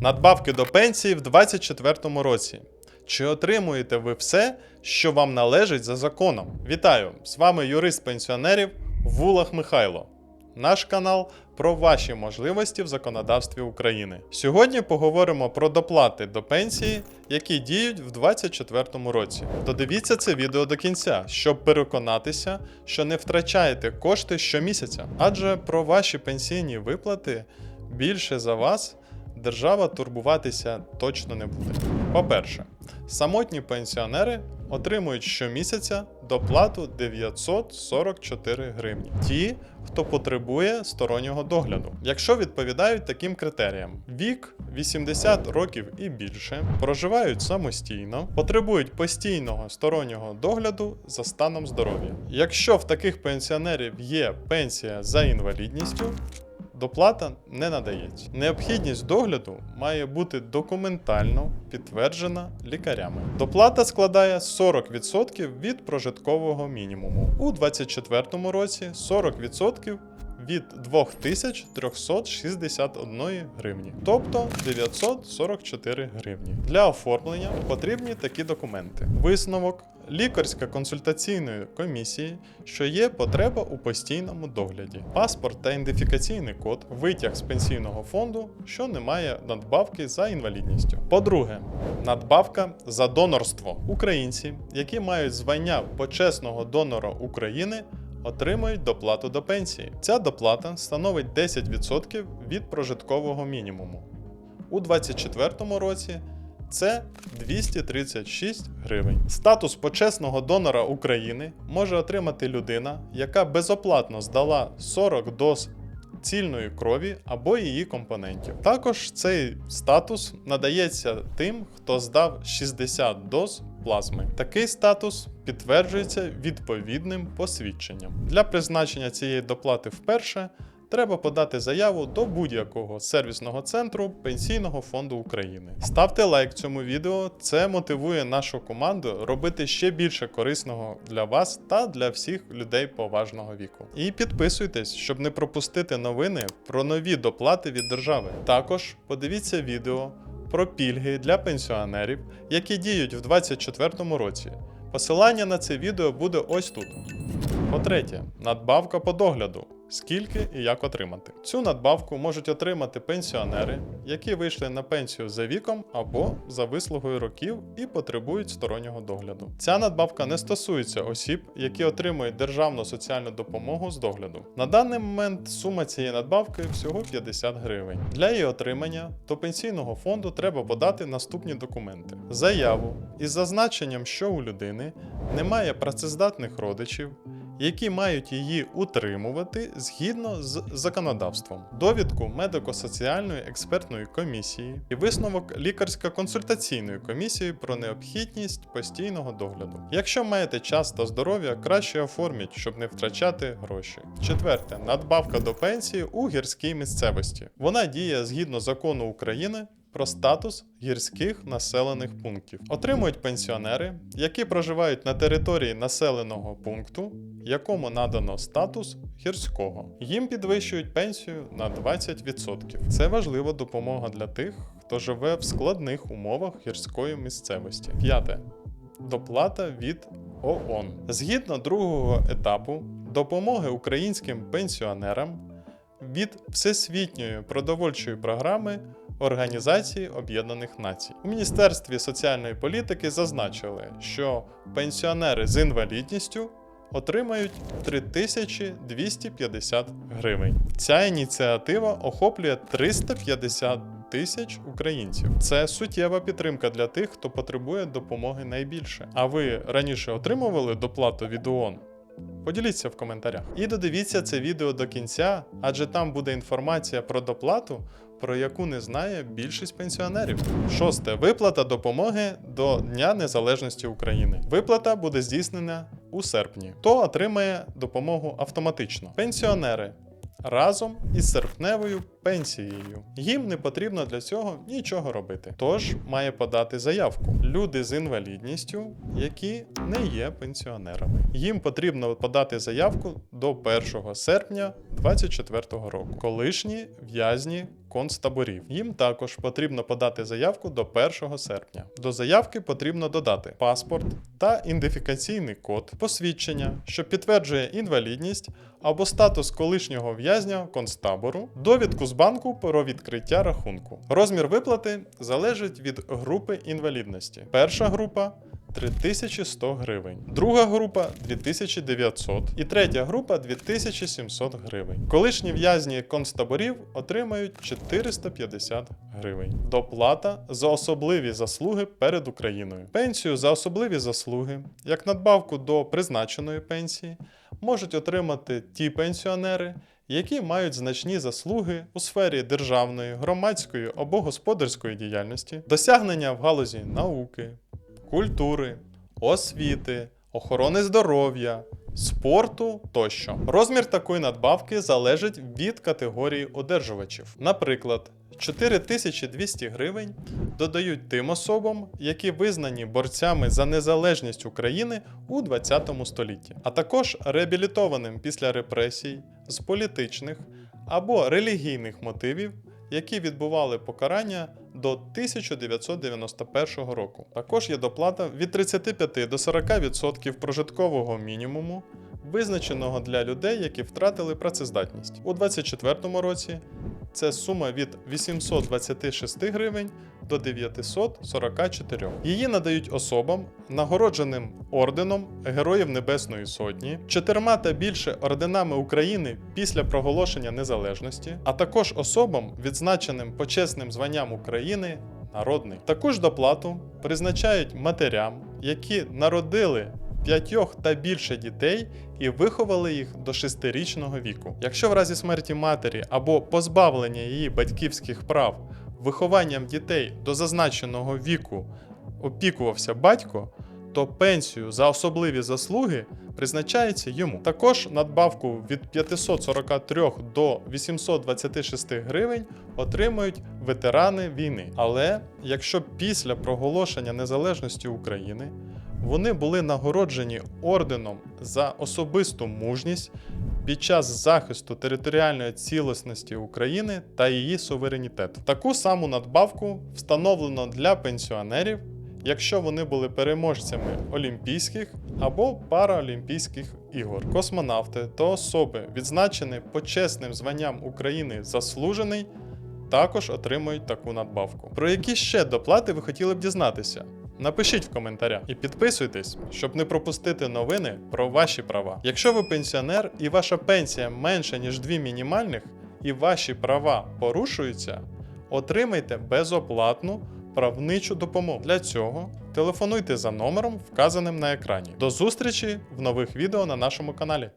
Надбавки до пенсії в 2024 році. Чи отримуєте ви все, що вам належить за законом? Вітаю! З вами юрист пенсіонерів Вулах Михайло. Наш канал про ваші можливості в законодавстві України. Сьогодні поговоримо про доплати до пенсії, які діють в 2024 році. Додивіться це відео до кінця, щоб переконатися, що не втрачаєте кошти щомісяця. Адже про ваші пенсійні виплати більше за вас держава турбуватися точно не буде. По-перше, самотні пенсіонери отримують щомісяця доплату 944 гривні. Ті, хто потребує стороннього догляду, якщо відповідають таким критеріям: вік 80 років і більше, проживають самостійно, потребують постійного стороннього догляду за станом здоров'я. Якщо в таких пенсіонерів є пенсія за інвалідністю, доплата не надається. Необхідність догляду має бути документально підтверджена лікарями. Доплата складає 40% від прожиткового мінімуму. У 2024 році 40% від 2361 гривні, тобто 944 гривні. Для оформлення потрібні такі документи: висновок. Лікарська консультаційної комісії, що є потреба у постійному догляді, паспорт та ідентифікаційний код, витяг з пенсійного фонду, що не має надбавки за інвалідністю. По-друге, надбавка за донорство. Українці, які мають звання почесного донора України, отримують доплату до пенсії. Ця доплата становить 10% від прожиткового мінімуму. У 2024 році це 236 гривень. Статус почесного донора України може отримати людина, яка безоплатно здала 40 доз цільної крові або її компонентів. Також цей статус надається тим, хто здав 60 доз плазми. Такий статус підтверджується відповідним посвідченням. Для призначення цієї доплати вперше треба подати заяву до будь-якого сервісного центру Пенсійного фонду України. Ставте лайк цьому відео, це мотивує нашу команду робити ще більше корисного для вас та для всіх людей поважного віку. І підписуйтесь, щоб не пропустити новини про нові доплати від держави. Також подивіться відео про пільги для пенсіонерів, які діють в 2024 році. Посилання на це відео буде ось тут. По-третє, надбавка по догляду. Скільки і як отримати. Цю надбавку можуть отримати пенсіонери, які вийшли на пенсію за віком або за вислугою років і потребують стороннього догляду. Ця надбавка не стосується осіб, які отримують державну соціальну допомогу з догляду. На даний момент сума цієї надбавки всього 50 гривень. Для її отримання до пенсійного фонду треба подати наступні документи: заяву із зазначенням, що у людини немає працездатних родичів які мають її утримувати згідно з законодавством, довідку медико-соціальної експертної комісії і висновок лікарсько-консультаційної комісії про необхідність постійного догляду. Якщо маєте час та здоров'я, краще оформіть, щоб не втрачати гроші. Четверте надбавка до пенсії у гірській місцевості. Вона діє згідно закону України про статус гірських населених пунктів. Отримують пенсіонери, які проживають на території населеного пункту, якому надано статус гірського. Їм підвищують пенсію на 20%. Це важлива допомога для тих, хто живе в складних умовах гірської місцевості. П'яте. Доплата від ООН. Згідно другого етапу допомоги українським пенсіонерам від Всесвітньої продовольчої програми Організації Об'єднаних Націй. У Міністерстві соціальної політики зазначили, що пенсіонери з інвалідністю отримають 3250 гривень. Ця ініціатива охоплює 350 тисяч українців. Це суттєва підтримка для тих, хто потребує допомоги найбільше. А ви раніше отримували доплату від ООН? Поділіться в коментарях. І додивіться це відео до кінця, адже там буде інформація про доплату, про яку не знає більшість пенсіонерів. Шосте виплата допомоги до Дня Незалежності України. Виплата буде здійснена у серпні. Хто отримає допомогу автоматично? Пенсіонери. Разом із серпневою пенсією. Їм не потрібно для цього нічого робити. Тож має подати заявку. Люди з інвалідністю, які не є пенсіонерами. Їм потрібно подати заявку до 1 серпня 2024 року. Колишні в'язні концтаборів. Їм також потрібно подати заявку до 1 серпня. До заявки потрібно додати паспорт та ідентифікаційний код, посвідчення, що підтверджує інвалідність або статус колишнього в'язня концтабору, довідку з банку про відкриття рахунку. Розмір виплати залежить від групи інвалідності. Перша група 3100 гривень, друга група 2900 і третя група 2700 гривень. Колишні в'язні концтаборів отримають 450 гривень. Доплата за особливі заслуги перед Україною. Пенсію за особливі заслуги, як надбавку до призначеної пенсії, можуть отримати ті пенсіонери, які мають значні заслуги у сфері державної, громадської або господарської діяльності, досягнення в галузі науки, культури, освіти, охорони здоров'я, спорту тощо. Розмір такої надбавки залежить від категорії одержувачів. Наприклад, 4200 гривень додають тим особам, які визнані борцями за незалежність України у 20 столітті, а також реабілітованим після репресій з політичних або релігійних мотивів, які відбували покарання до 1991 року. Також є доплата від 35 до 40% прожиткового мінімуму, визначеного для людей, які втратили працездатність. У 2024 році це сума від 826 гривень до 944. Її надають особам, нагородженим орденом Героїв Небесної Сотні, чотирма та більше орденами України після проголошення незалежності, а також особам, відзначеним почесним званням України. Народний таку ж доплату призначають матерям, які народили п'ятьох та більше дітей і виховали їх до шестирічного віку. Якщо в разі смерті матері або позбавлення її батьківських прав вихованням дітей до зазначеного віку опікувався батько, то пенсію за особливі заслуги призначається йому. Також надбавку від 543 до 826 гривень отримують ветерани війни. Але якщо після проголошення незалежності України вони були нагороджені орденом за особисту мужність під час захисту територіальної цілісності України та її суверенітету. Таку саму надбавку встановлено для пенсіонерів, якщо вони були переможцями Олімпійських або Параолімпійських ігор. Космонавти та особи, відзначені почесним званням України заслужений. Також отримують таку надбавку. Про які ще доплати ви хотіли б дізнатися? Напишіть в коментарях і підписуйтесь, щоб не пропустити новини про ваші права. Якщо ви пенсіонер і ваша пенсія менша ніж дві мінімальних, і ваші права порушуються, отримайте безоплатну правничу допомогу. Для цього телефонуйте за номером, вказаним на екрані. До зустрічі в нових відео на нашому каналі.